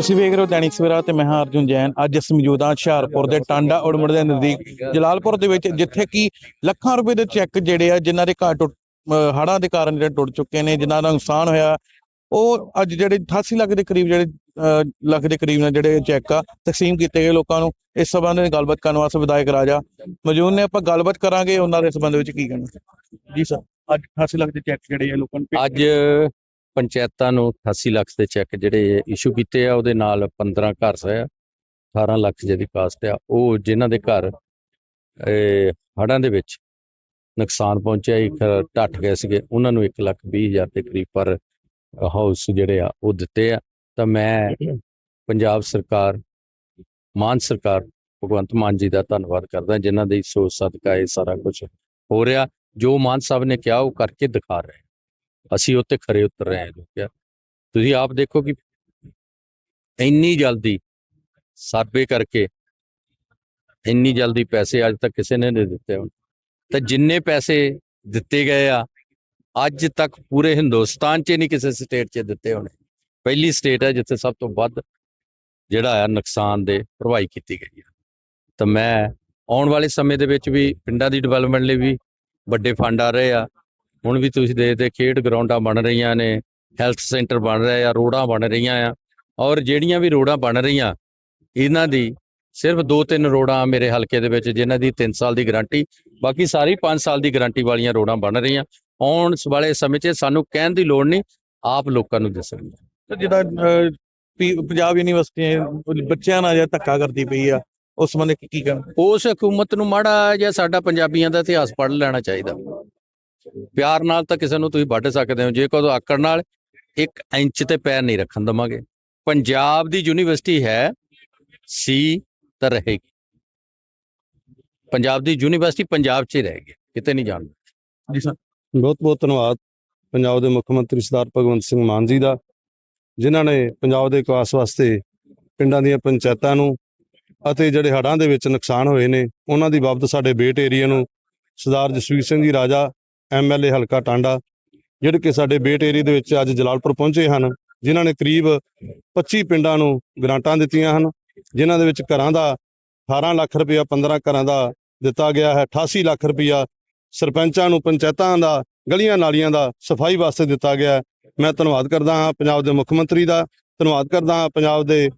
ਤੁਸੀਂ ਵੇਖ ਰਹੇ ਹੋ ਦੈਨਿਕ ਸਵੇਰਾ ਤੇ ਮੈਂ ਹਾਂ ਅਰਜੁਨ ਜੈਨ। ਅੱਜ ਅਸੀਂ ਮੌਜੂਦ ਹੁਸ਼ਿਆਰਪੁਰ ਦੇ ਟਾਂਡਾ ਉੜਮੜ ਦੇ ਨਜ਼ਦੀਕ ਜਲਾਲਪੁਰ ਦੇ ਵਿੱਚ, ਜਿੱਥੇ ਕਿ ਲੱਖਾਂ ਰੁਪਏ ਦੇ ਚੈੱਕ ਜਿਹੜੇ ਆ, ਜਿਨ੍ਹਾਂ ਦੇ ਘਰ ਟੁੱਟ, ਅਹ ਦੇ ਕਾਰਨ ਜਿਹੜੇ ਟੁੱਟ ਚੁੱਕੇ ਨੇ, ਜਿਨ੍ਹਾਂ ਦਾ ਨੁਕਸਾਨ ਹੋਇਆ, ਉਹ ਅੱਜ ਜਿਹੜੇ 88 ਲੱਖ ਦੇ ਕਰੀਬ ਜਿਹੜੇ ਲੱਖ ਦੇ ਕਰੀਬ ਨੇ ਜਿਹੜੇ ਚੈੱਕ ਆ, ਤਕਸੀਮ ਕੀਤੇ ਗਏ ਲੋਕਾਂ ਨੂੰ। ਇਸ ਸੰਬੰਧ ਵਿੱਚ ਗੱਲਬਾਤ ਕਰਨ ਵਾਸਤੇ ਵਿਧਾਇਕ ਰਾਜਾ ਮੌਜੂਦ ਨੇ। ਆਪਾਂ ਗੱਲਬਾਤ ਕਰਾਂਗੇ, ਉਹਨਾਂ ਦੇ ਸੰਬੰਧ ਵਿੱਚ ਕੀ ਕਹਿਣਾ। ਜੀ ਸਰ, ਅੱਜ 88 ਲੱਖ ਦੇ ਚੈੱਕ ਜਿਹੜੇ ਆ ਲੋਕਾਂ ਨੂੰ ਅੱਜ ਪੰਚਾਇਤਾਂ ਨੂੰ 88 ਲੱਖ ਦੇ ਚੈੱਕ ਜਿਹੜੇ ਇਸ਼ੂ ਕੀਤੇ ਆ, ਉਹਦੇ ਨਾਲ 15 ਘਰ ਆ 18 ਲੱਖ ਜਿਹਦੀ ਕਾਸਟ ਆ, ਉਹ ਜਿਨ੍ਹਾਂ ਦੇ ਘਰ ਇਹ ਹੜ੍ਹਾਂ ਦੇ ਵਿੱਚ ਨੁਕਸਾਨ ਪਹੁੰਚਿਆ, ਇੱਕ ਢੱਠ ਗਏ ਸੀਗੇ, ਉਹਨਾਂ ਨੂੰ 1 ਲੱਖ 20 ਹਜ਼ਾਰ ਦੇ ਕਰੀਬ ਪਰ ਹਾਊਸ ਜਿਹੜੇ ਆ, ਉਹ ਦਿੱਤੇ ਆ। ਤਾਂ ਮੈਂ ਪੰਜਾਬ ਸਰਕਾਰ, ਮਾਨ ਸਰਕਾਰ, ਭਗਵੰਤ ਮਾਨ ਜੀ ਦਾ ਧੰਨਵਾਦ ਕਰਦਾ, ਜਿਨ੍ਹਾਂ ਦੀ ਸੋਚ ਸਦਕਾ ਇਹ ਸਾਰਾ ਕੁਝ ਹੋ ਰਿਹਾ। ਜੋ ਮਾਨ ਸਾਹਿਬ ਨੇ ਕਿਹਾ, ਉਹ ਕਰਕੇ ਦਿਖਾ ਰਹੇ ਅਸੀਂ ਉੱਤੇ ਖਰੇ ਉਤਰ ਰਹੇ ਹਾਂ ਲੋਕਿਆ ਤੁਸੀਂ ਆਪ ਦੇਖੋ ਕਿ ਇੰਨੀ ਜਲਦੀ ਸਰਵੇ ਕਰਕੇ ਇੰਨੀ ਜਲਦੀ ਪੈਸੇ ਅੱਜ ਤੱਕ ਕਿਸੇ ਨੇ ਨਹੀਂ ਦਿੱਤੇ ਹੋਣ। ਤਾਂ ਜਿੰਨੇ ਪੈਸੇ ਦਿੱਤੇ ਗਏ ਆ, ਅੱਜ ਤੱਕ ਪੂਰੇ ਹਿੰਦੁਸਤਾਨ 'ਚ ਨਹੀਂ ਕਿਸੇ ਸਟੇਟ 'ਚ ਦਿੱਤੇ ਹੋਣੇ। ਪਹਿਲੀ ਸਟੇਟ ਹੈ ਜਿੱਥੇ ਸਭ ਤੋਂ ਵੱਧ ਜਿਹੜਾ ਆ ਨੁਕਸਾਨ ਦੇ ਭਰਵਾਈ ਕੀਤੀ ਗਈ ਹੈ ਤਾਂ ਮੈਂ ਆਉਣ ਵਾਲੇ ਸਮੇਂ ਦੇ ਵਿੱਚ ਵੀ ਪਿੰਡਾਂ ਦੀ ਡਿਵੈਲਪਮੈਂਟ ਲਈ ਵੀ ਵੱਡੇ ਫੰਡ ਆ ਰਹੇ ਆ। ਹੁਣ ਵੀ ਤੁਸੀਂ ਦੇਖਦੇ ਖੇਡ ਗਰਾਊਂਡਾਂ ਬਣ ਰਹੀਆਂ ਨੇ ਹੈਲਥ ਸੈਂਟਰ ਬਣ ਰਹੇ ਆ ਰੋਡਾਂ ਬਣ ਰਹੀਆਂ ਆ ਔਰ ਜਿਹੜੀਆਂ ਵੀ ਰੋਡਾਂ ਬਣ ਰਹੀਆਂ ਇਹਨਾਂ ਦੀ ਸਿਰਫ 2-3 ਰੋਡਾਂ ਮੇਰੇ ਹਲਕੇ ਦੇ ਵਿੱਚ ਜਿਨ੍ਹਾਂ ਦੀ 3 ਸਾਲ ਦੀ ਗਾਰੰਟੀ ਬਾਕੀ ਸਾਰੀ 5 ਸਾਲ ਦੀ ਗਾਰੰਟੀ ਵਾਲੀਆਂ ਰੋਡਾਂ ਬਣ ਰਹੀਆਂ ਆਉਣ ਵਾਲੇ ਸਮੇਂ 'ਚ ਸਾਨੂੰ ਕਹਿਣ ਦੀ ਲੋੜ ਨਹੀਂ ਆਪ ਲੋਕਾਂ ਨੂੰ ਦੱਸਣਗੇ ਜਿੱਦਾਂ ਪੀ- ਪੰਜਾਬ ਯੂਨੀਵਰਸਿਟੀ ਬੱਚਿਆਂ ਨਾਲ ਜਿਹੜਾ ਧੱਕਾ ਕਰਦੀ ਪਈ ਆ ਉਸ ਸੰਬੰਧ ਕੀ ਕੀ ਕਹਿਣਾ? ਉਸ ਹਕੂਮਤ ਨੂੰ ਮਾੜਾ ਜਿਹਾ ਸਾਡਾ ਪੰਜਾਬੀਆਂ ਦਾ ਇਤਿਹਾਸ ਪੜ੍ਹ ਲੈਣਾ ਚਾਹੀਦਾ। ਪਿਆਰ ਨਾਲ ਤਾਂ ਕਿਸੇ ਨੂੰ ਤੁਸੀਂ ਵੱਢ ਸਕਦੇ ਹੋ, ਜੇ ਕੋਈ ਆਕੜ ਨਾਲ ਇੱਕ ਇੰਚ ਤੇ ਪੈਰ ਨਹੀਂ ਰੱਖਣ ਦਵਾਂਗੇ। ਪੰਜਾਬ ਦੀ ਯੂਨੀਵਰਸਿਟੀ ਹੈ, ਸੀ ਤਾਂ ਰਹੇਗੀ। ਪੰਜਾਬ ਦੀ ਯੂਨੀਵਰਸਿਟੀ ਪੰਜਾਬ 'ਚ ਹੀ ਰਹੇਗੀ ਕਿਤੇ ਨਹੀਂ ਜਾਣੀ ਜੀ ਸਰ, ਬਹੁਤ ਬਹੁਤ ਧੰਨਵਾਦ ਪੰਜਾਬ ਦੇ ਮੁੱਖ ਮੰਤਰੀ ਸਰਦਾਰ ਭਗਵੰਤ ਸਿੰਘ ਮਾਨ ਜੀ ਦਾ, ਜਿਨ੍ਹਾਂ ਨੇ ਪੰਜਾਬ ਦੇ ਵਿਕਾਸ ਵਾਸਤੇ ਪਿੰਡਾਂ ਦੀਆਂ ਪੰਚਾਇਤਾਂ ਨੂੰ ਅਤੇ ਜਿਹੜੇ ਹੜਾਂ ਦੇ ਵਿੱਚ ਨੁਕਸਾਨ ਹੋਏ ਨੇ, ਉਹਨਾਂ ਦੀ ਬਾਬਤ ਸਾਡੇ ਬੇਟ ਏਰੀਆ ਨੂੰ ਸਰਦਾਰ ਜਸਵੀਰ ਸਿੰਘ ਜੀ ਰਾਜਾ ਐਮਐਲਏ ਹਲਕਾ ਟਾਂਡਾ, ਜਿਹੜੇ ਕਿ ਸਾਡੇ ਬੇਟ ਏਰੀਆ ਦੇ ਵਿੱਚ ਅੱਜ ਜਲਾਲਪੁਰ ਪਹੁੰਚੇ ਹਨ, ਜਿਨ੍ਹਾਂ ਨੇ ਕਰੀਬ 25 ਪਿੰਡਾਂ ਨੂੰ ਗ੍ਰਾਂਟਾਂ ਦਿੱਤੀਆਂ ਹਨ, ਜਿਨ੍ਹਾਂ ਦੇ ਵਿੱਚ ਘਰਾਂ ਦਾ 18 ਲੱਖ ਰੁਪਇਆ 15 ਘਰਾਂ ਦਾ ਦਿੱਤਾ ਗਿਆ ਹੈ 88 ਲੱਖ ਰੁਪਇਆ ਸਰਪੰਚਾਂ ਨੂੰ, ਪੰਚਾਇਤਾਂ ਦਾ, ਗਲੀਆਂ ਨਾਲੀਆਂ ਦਾ ਸਫ਼ਾਈ ਵਾਸਤੇ ਦਿੱਤਾ ਗਿਆ ਹੈ। ਮੈਂ ਧੰਨਵਾਦ ਕਰਦਾ ਹਾਂ ਪੰਜਾਬ ਦੇ ਮੁੱਖ ਮੰਤਰੀ ਦਾ, ਧੰਨਵਾਦ ਕਰਦਾ ਹਾਂ ਪੰਜਾਬ ਦੇ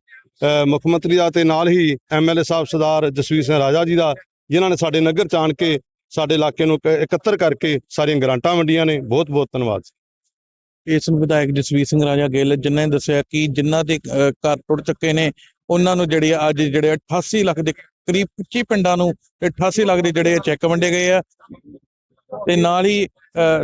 ਮੁੱਖ ਮੰਤਰੀ ਦਾ ਤੇ ਨਾਲ ਹੀ ਐਮਐਲਏ ਸਾਹਿਬ ਸਰਦਾਰ ਜਸਵੀਰ ਸਿੰਘ ਰਾਜਾ ਜੀ ਦਾ, ਜਿਨ੍ਹਾਂ ਨੇ ਸਾਡੇ ਨਗਰ ਚ ਆਣ ਕੇ ਸਾਡੇ ਇਲਾਕੇ ਨੂੰ ਇਕੱਤਰ ਕਰਕੇ ਸਾਰੀਆਂ ਗ੍ਰਾਂਟਾਂ ਵੰਡੀਆਂ ਨੇ। ਬਹੁਤ ਬਹੁਤ ਧੰਨਵਾਦ। ਇਸ ਨੂੰ ਵਿਧਾਇਕ ਜਸਵੀਰ ਸਿੰਘ ਰਾਜਾ ਗਿੱਲ ਜਿਨ੍ਹਾਂ ਨੇ ਦੱਸਿਆ ਕਿ ਜਿਨ੍ਹਾਂ ਦੇ ਘਰ ਟੁੱਟ ਚੁੱਕੇ ਨੇ ਉਹਨਾਂ ਨੂੰ ਜਿਹੜੀ ਅੱਜ ਜਿਹੜੇ 88 ਲੱਖ ਦੇ ਕਰੀਬ 25 ਪਿੰਡਾਂ ਨੂੰ ਤੇ 88 ਲੱਖ ਦੇ ਜਿਹੜੇ ਚੈੱਕ ਵੰਡੇ ਗਏ ਆ। ਤੇ ਨਾਲ ਹੀ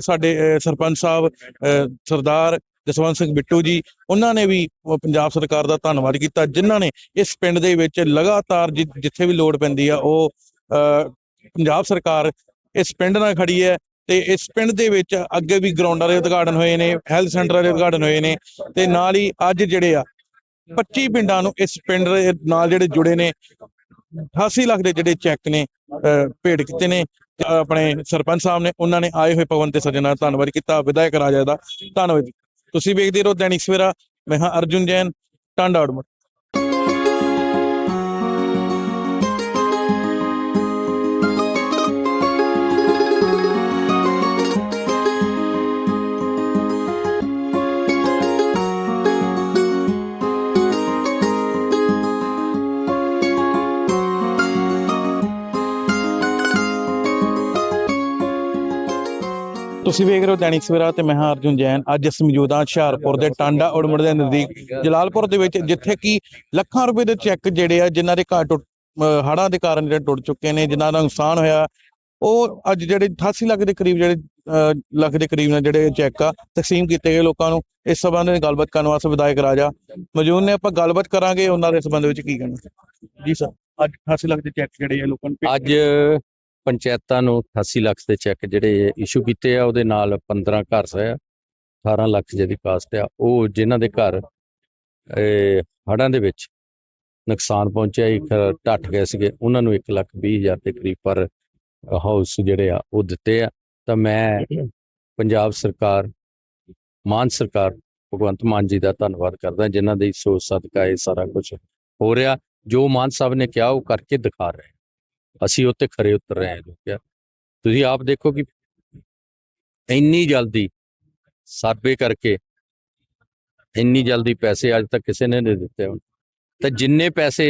ਸਾਡੇ ਸਰਪੰਚ ਸਾਹਿਬ ਅਹ, ਸਰਦਾਰ ਜਸਵੰਤ ਸਿੰਘ ਬਿੱਟੂ ਜੀ ਉਹਨਾਂ ਨੇ ਵੀ ਪੰਜਾਬ ਸਰਕਾਰ ਦਾ ਧੰਨਵਾਦ ਕੀਤਾ ਜਿਨ੍ਹਾਂ ਨੇ ਇਸ ਪਿੰਡ ਦੇ ਵਿੱਚ ਲਗਾਤਾਰ ਜਿ- ਜਿੱਥੇ ਵੀ ਲੋੜ ਪੈਂਦੀ ਆ ਉਹ ਅਹ, ਪੰਜਾਬ ਸਰਕਾਰ ਇਸ ਪਿੰਡ ਨਾਲ ਖੜੀ ਹੈ ਤੇ ਇਸ ਪਿੰਡ ਦੇ ਵਿੱਚ ਅੱਗੇ ਵੀ ਗਰਾਊਂਡਾਂ ਦੇ ਉਦਘਾਟਨ ਹੋਏ ਨੇ ਹੈਲਥ ਸੈਂਟਰਾਂ ਦੇ ਉਦਘਾਟਨ ਹੋਏ ਨੇ ਤੇ ਨਾਲ ਹੀ ਅੱਜ ਜਿਹੜੇ ਆ 25 ਪਿੰਡਾਂ ਨੂੰ ਇਸ ਪਿੰਡ ਦੇ ਨਾਲ ਜਿਹੜੇ ਜੁੜੇ ਨੇ 88 ਲੱਖ ਦੇ ਜਿਹੜੇ ਚੈੱਕ ਨੇ ਅਹ, ਭੇਟ ਕੀਤੇ ਨੇ ਆਪਣੇ ਸਰਪੰਚ ਸਾਹਿਬ ਨੇ ਉਹਨਾਂ ਨੇ ਆਏ ਹੋਏ ਪਵਨ ਤੇ ਸੱਜਣਾ ਦਾ ਧੰਨਵਾਦ ਕੀਤਾ ਵਿਧਾਇਕ ਰਾਜਾ ਦਾ ਧੰਨਵਾਦ। ਤੁਸੀਂ ਵੇਖਦੇ ਰਹੋ ਦੈਨਿਕ ਸਵੇਰਾ ਮੈਂ ਹਾਂ ਅਰਜੁਨ ਜੈਨ ਟਾਂਡਾ ਉੜਮੜ ਤੁਸੀਂ ਵੇਖ ਰਹੇ ਹੋ ਦੈਨਿਕ ਸਵੇਰਾ ਤੇ ਮੈਂ ਹਾਂ ਅਰਜੁਨ ਜੈਨ। ਅੱਜ ਅਸੀਂ ਮੌਜੂਦ ਹਾਂ ਹੁਸ਼ਿਆਰਪੁਰ ਦੇ ਟਾਂਡਾ ਉੜਮੜ ਦੇ ਨਜ਼ਦੀਕ, ਜਲਾਲਪੁਰ ਦੇ ਵਿੱਚ, ਜਿੱਥੇ ਕਿ ਲੱਖਾਂ ਰੁਪਏ ਦੇ ਚੈੱਕ ਜਿਹੜੇ ਆ, ਜਿਨ੍ਹਾਂ ਦੇ ਘਰ ਟੁੱਟ, ਅਹ ਦੇ ਕਾਰਨ ਜਿਹੜੇ ਟੁੱਟ ਚੁੱਕੇ ਨੇ, ਜਿਨ੍ਹਾਂ ਦਾ ਨੁਕਸਾਨ ਹੋਇਆ, ਉਹ ਅੱਜ ਜਿਹੜੇ 88 ਲੱਖ ਦੇ ਕਰੀਬ ਜਿਹੜੇ ਲੱਖ ਦੇ ਕਰੀਬ ਨੇ ਜਿਹੜੇ ਚੈੱਕ ਆ, ਤਕਸੀਮ ਕੀਤੇ ਗਏ ਲੋਕਾਂ ਨੂੰ। ਇਸ ਸੰਬੰਧ ਵਿੱਚ ਗੱਲਬਾਤ ਕਰਨ ਵਾਸਤੇ ਵਿਧਾਇਕ ਰਾਜਾ ਮੌਜੂਦ ਨੇ। ਆਪਾਂ ਗੱਲਬਾਤ ਕਰਾਂਗੇ, ਉਹਨਾਂ ਦੇ ਸੰਬੰਧ ਵਿੱਚ ਕੀ ਕਹਿਣਾ। ਜੀ ਸਰ ਅੱਜ 88 ਲੱਖ ਦੇ ਚੈੱਕ ਜਿਹੜੇ ਆ ਲੋਕਾਂ ਨੂੰ ਅੱਜ ਪੰਚਾਇਤਾਂ ਨੂੰ 88 ਲੱਖ ਦੇ ਚੈੱਕ ਜਿਹੜੇ ਇਸ਼ੂ ਕੀਤੇ ਆ, ਉਹਦੇ ਨਾਲ 15 ਘਰ ਆ 18 ਲੱਖ ਜਿਹਦੀ ਕਾਸਟ ਆ, ਉਹ ਜਿਨ੍ਹਾਂ ਦੇ ਘਰ ਇਹ ਹੜ੍ਹਾਂ ਦੇ ਵਿੱਚ ਨੁਕਸਾਨ ਪਹੁੰਚਿਆ ਇੱਕ ਢੱਠ ਗਏ ਸੀਗੇ, ਉਹਨਾਂ ਨੂੰ 1 ਲੱਖ 20 ਹਜ਼ਾਰ ਦੇ ਕਰੀਬ ਪਰ ਹਾਊਸ ਜਿਹੜੇ ਆ, ਉਹ ਦਿੱਤੇ ਆ। ਤਾਂ ਮੈਂ ਪੰਜਾਬ ਸਰਕਾਰ, ਮਾਨ ਸਰਕਾਰ, ਭਗਵੰਤ ਮਾਨ ਜੀ ਦਾ ਧੰਨਵਾਦ ਕਰਦਾ, ਜਿਨ੍ਹਾਂ ਦੀ ਸੋਚ ਸਦਕਾ ਇਹ ਸਾਰਾ ਕੁਝ ਹੋ ਰਿਹਾ। ਜੋ ਮਾਨ ਸਾਹਿਬ ਨੇ ਕਿਹਾ, ਉਹ ਕਰਕੇ ਦਿਖਾ ਰਹੇ ਅਸੀਂ ਉੱਤੇ ਖਰੇ ਉਤਰ ਰਹੇ ਹਾਂ ਜੋ ਤੁਸੀਂ ਆਪ ਦੇਖੋ ਕਿ ਇੰਨੀ ਜਲਦੀ ਸਰਵੇ ਕਰਕੇ ਇੰਨੀ ਜਲਦੀ ਪੈਸੇ ਅੱਜ ਤੱਕ ਕਿਸੇ ਨੇ ਨਹੀਂ ਦਿੱਤੇ ਹੋਣ। ਤੇ ਜਿੰਨੇ ਪੈਸੇ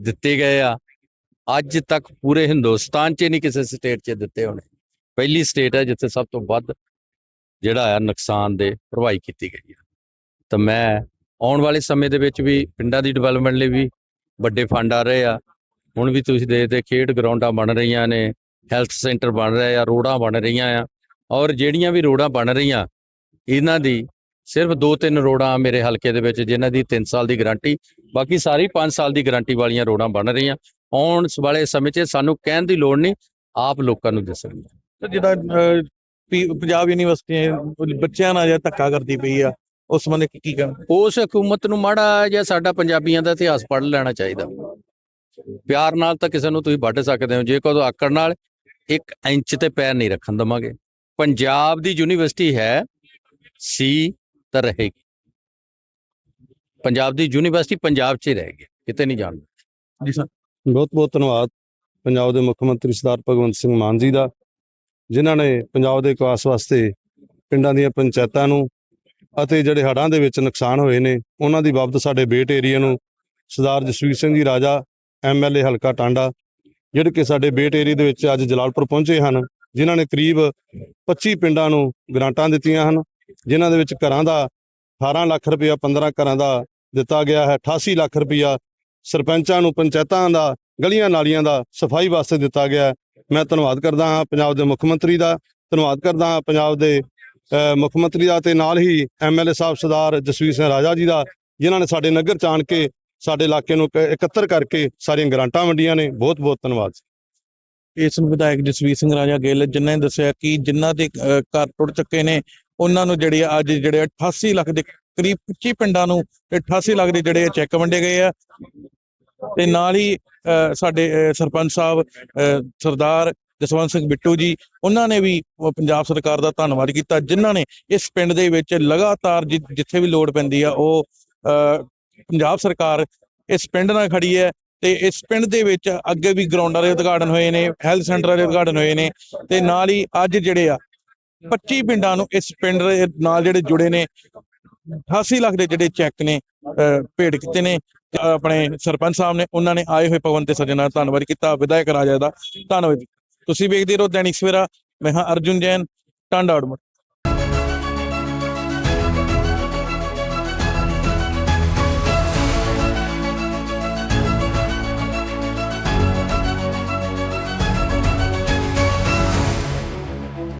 ਦਿੱਤੇ ਗਏ ਆ, ਅੱਜ ਤੱਕ ਪੂਰੇ ਹਿੰਦੁਸਤਾਨ 'ਚ ਨਹੀਂ ਕਿਸੇ ਸਟੇਟ 'ਚ ਦਿੱਤੇ ਹੋਣੇ। ਪਹਿਲੀ ਸਟੇਟ ਹੈ ਜਿੱਥੇ ਸਭ ਤੋਂ ਵੱਧ ਜਿਹੜਾ ਆ ਨੁਕਸਾਨ ਦੇ ਭਰਵਾਈ ਕੀਤੀ ਗਈ ਹੈ ਤਾਂ ਮੈਂ ਆਉਣ ਵਾਲੇ ਸਮੇਂ ਦੇ ਵਿੱਚ ਵੀ ਪਿੰਡਾਂ ਦੀ ਡਿਵੈਲਪਮੈਂਟ ਲਈ ਵੀ ਵੱਡੇ ਫੰਡ ਆ ਰਹੇ ਆ। ਹੁਣ ਵੀ ਤੁਸੀਂ ਦੇਖਦੇ ਖੇਡ ਗਰਾਊਂਡਾਂ ਬਣ ਰਹੀਆਂ ਨੇ ਹੈਲਥ ਸੈਂਟਰ ਬਣ ਰਹੇ ਆ ਰੋਡਾਂ ਬਣ ਰਹੀਆਂ ਆ ਔਰ ਜਿਹੜੀਆਂ ਵੀ ਰੋਡਾਂ ਬਣ ਰਹੀਆਂ ਇਹਨਾਂ ਦੀ ਸਿਰਫ 2-3 ਰੋਡਾਂ ਮੇਰੇ ਹਲਕੇ ਦੇ ਵਿੱਚ ਜਿਨ੍ਹਾਂ ਦੀ 3 ਸਾਲ ਦੀ ਗਾਰੰਟੀ ਬਾਕੀ ਸਾਰੀ 5 ਸਾਲ ਦੀ ਗਾਰੰਟੀ ਵਾਲੀਆਂ ਰੋਡਾਂ ਬਣ ਰਹੀਆਂ ਆਉਣ ਵਾਲੇ ਸਮੇਂ 'ਚ ਸਾਨੂੰ ਕਹਿਣ ਦੀ ਲੋੜ ਨਹੀਂ ਆਪ ਲੋਕਾਂ ਨੂੰ ਦੱਸਣਗੇ। ਜਿੱਦਾਂ ਪੀ- ਪੰਜਾਬ ਯੂਨੀਵਰਸਿਟੀ ਬੱਚਿਆਂ ਨਾਲ ਜਿਹੜਾ ਧੱਕਾ ਕਰਦੀ ਪਈ ਆ ਉਸ ਸੰਬੰਧੀ ਕੀ ਕੀ ਕਹਿਣਾ? ਉਸ ਹਕੂਮਤ ਨੂੰ ਮਾੜਾ ਜਿਹਾ ਸਾਡਾ ਪੰਜਾਬੀਆਂ ਦਾ ਇਤਿਹਾਸ ਪੜ੍ਹ ਲੈਣਾ ਚਾਹੀਦਾ। ਪਿਆਰ ਨਾਲ ਤਾਂ ਕਿਸੇ ਨੂੰ ਤੁਸੀਂ ਵੱਢ ਸਕਦੇ ਹੋ, ਜੇ ਕਦੋਂ ਆਕੜ ਨਾਲ ਇੱਕ ਇੰਚ ਤੇ ਪੈਰ ਨਹੀਂ ਰੱਖਣ ਦਵਾਂਗੇ। ਪੰਜਾਬ ਦੀ ਯੂਨੀਵਰਸਿਟੀ ਹੈ, ਸੀ ਤਾਂ ਰਹੇਗੀ। ਪੰਜਾਬ ਦੀ ਯੂਨੀਵਰਸਿਟੀ ਪੰਜਾਬ 'ਚ ਹੀ ਰਹੇਗੀ ਕਿਤੇ ਨਹੀਂ ਜਾਣ ਜੀ ਸਰ। ਬਹੁਤ ਬਹੁਤ ਧੰਨਵਾਦ ਪੰਜਾਬ ਦੇ ਮੁੱਖ ਮੰਤਰੀ ਸਰਦਾਰ ਭਗਵੰਤ ਸਿੰਘ ਮਾਨ ਜੀ ਦਾ, ਜਿਨ੍ਹਾਂ ਨੇ ਪੰਜਾਬ ਦੇ ਵਿਕਾਸ ਵਾਸਤੇ ਪਿੰਡਾਂ ਦੀਆਂ ਪੰਚਾਇਤਾਂ ਨੂੰ ਅਤੇ ਜਿਹੜੇ ਹੜਾਂ ਦੇ ਵਿੱਚ ਨੁਕਸਾਨ ਹੋਏ ਨੇ, ਉਹਨਾਂ ਦੀ ਬਾਬਤ ਸਾਡੇ ਬੇਟ ਏਰੀਆ ਨੂੰ ਸਰਦਾਰ ਜਸਵੀਰ ਸਿੰਘ ਜੀ ਰਾਜਾ ਐਮਐਲਏ ਹਲਕਾ ਟਾਂਡਾ, ਜਿਹੜੇ ਕਿ ਸਾਡੇ ਬੇਟ ਏਰੀਆ ਦੇ ਵਿੱਚ ਅੱਜ ਜਲਾਲਪੁਰ ਪਹੁੰਚੇ ਹਨ, ਜਿਨ੍ਹਾਂ ਨੇ ਕਰੀਬ 25 ਪਿੰਡਾਂ ਨੂੰ ਗ੍ਰਾਂਟਾਂ ਦਿੱਤੀਆਂ ਹਨ, ਜਿਨ੍ਹਾਂ ਦੇ ਵਿੱਚ ਘਰਾਂ ਦਾ 18 ਲੱਖ ਰੁਪਇਆ 15 ਘਰਾਂ ਦਾ ਦਿੱਤਾ ਗਿਆ ਹੈ 88 ਲੱਖ ਰੁਪਇਆ ਸਰਪੰਚਾਂ ਨੂੰ, ਪੰਚਾਇਤਾਂ ਦਾ, ਗਲੀਆਂ ਨਾਲੀਆਂ ਦਾ ਸਫ਼ਾਈ ਵਾਸਤੇ ਦਿੱਤਾ ਗਿਆ ਹੈ। ਮੈਂ ਧੰਨਵਾਦ ਕਰਦਾ ਹਾਂ ਪੰਜਾਬ ਦੇ ਮੁੱਖ ਮੰਤਰੀ ਦਾ, ਧੰਨਵਾਦ ਕਰਦਾ ਹਾਂ ਪੰਜਾਬ ਦੇ ਮੁੱਖ ਮੰਤਰੀ ਦਾ ਤੇ ਨਾਲ ਹੀ ਐਮਐਲਏ ਸਾਹਿਬ ਸਰਦਾਰ ਜਸਵੀਰ ਸਿੰਘ ਰਾਜਾ ਜੀ ਦਾ, ਜਿਨ੍ਹਾਂ ਨੇ ਸਾਡੇ ਨਗਰ ਚ ਆਣ ਕੇ ਸਾਡੇ ਇਲਾਕੇ ਨੂੰ ਇਕੱਤਰ ਕਰਕੇ ਸਾਰੀਆਂ ਗ੍ਰਾਂਟਾਂ ਵੰਡੀਆਂ ਨੇ। ਬਹੁਤ ਬਹੁਤ ਧੰਨਵਾਦ ਇਸ ਵਿਧਾਇਕ ਜਸਵੀਰ ਸਿੰਘ ਰਾਜਾ ਗਿੱਲ ਜਿਨ੍ਹਾਂ ਨੇ ਦੱਸਿਆ ਕਿ ਜਿਨ੍ਹਾਂ ਦੇ ਘਰ ਟੁੱਟ ਚੁੱਕੇ ਨੇ ਉਹਨਾਂ ਨੂੰ ਜਿਹੜੀ ਅੱਜ ਜਿਹੜੇ 88 ਲੱਖ ਦੇ ਕਰੀਬ 25 ਪਿੰਡਾਂ ਨੂੰ 88 ਲੱਖ ਦੇ ਜਿਹੜੇ ਚੈੱਕ ਵੰਡੇ ਗਏ ਆ। ਤੇ ਨਾਲ ਹੀ ਸਾਡੇ ਸਰਪੰਚ ਸਾਹਿਬ ਅਹ, ਸਰਦਾਰ ਜਸਵੰਤ ਸਿੰਘ ਬਿੱਟੂ ਜੀ ਉਹਨਾਂ ਨੇ ਵੀ ਪੰਜਾਬ ਸਰਕਾਰ ਦਾ ਧੰਨਵਾਦ ਕੀਤਾ ਜਿਨ੍ਹਾਂ ਨੇ ਇਸ ਪਿੰਡ ਦੇ ਵਿੱਚ ਲਗਾਤਾਰ ਜਿ- ਜਿੱਥੇ ਵੀ ਲੋੜ ਪੈਂਦੀ ਆ ਉਹ ਅਹ, ਪੰਜਾਬ ਸਰਕਾਰ ਇਸ ਪਿੰਡ ਨਾਲ ਖੜੀ ਹੈ ਤੇ ਇਸ ਪਿੰਡ ਦੇ ਵਿੱਚ ਅੱਗੇ ਵੀ ਗਰਾਊਂਡਾਂ ਦੇ ਉਦਘਾਟਨ ਹੋਏ ਨੇ ਹੈਲਥ ਸੈਂਟਰਾਂ ਦੇ ਉਦਘਾਟਨ ਹੋਏ ਨੇ ਤੇ ਨਾਲ ਹੀ ਅੱਜ ਜਿਹੜੇ ਆ 25 ਪਿੰਡਾਂ ਨੂੰ ਇਸ ਪਿੰਡ ਦੇ ਨਾਲ ਜਿਹੜੇ ਜੁੜੇ ਨੇ 88 ਲੱਖ ਦੇ ਜਿਹੜੇ ਚੈੱਕ ਨੇ ਅਹ, ਭੇਟ ਕੀਤੇ ਨੇ ਆਪਣੇ ਸਰਪੰਚ ਸਾਹਿਬ ਨੇ ਉਹਨਾਂ ਨੇ ਆਏ ਹੋਏ ਭਗਵੰਤ ਤੇ ਸੱਜਣਾ ਦਾ ਧੰਨਵਾਦ ਕੀਤਾ ਵਿਧਾਇਕ ਰਾਜਾ ਦਾ ਧੰਨਵਾਦ ਜੀ। ਤੁਸੀਂ ਵੇਖਦੇ ਰਹੋ ਦੈਨਿਕ ਸਵੇਰਾ ਮੈਂ ਹਾਂ ਅਰਜੁਨ ਜੈਨ ਟਾਂਡਾ ਆੜਮਰ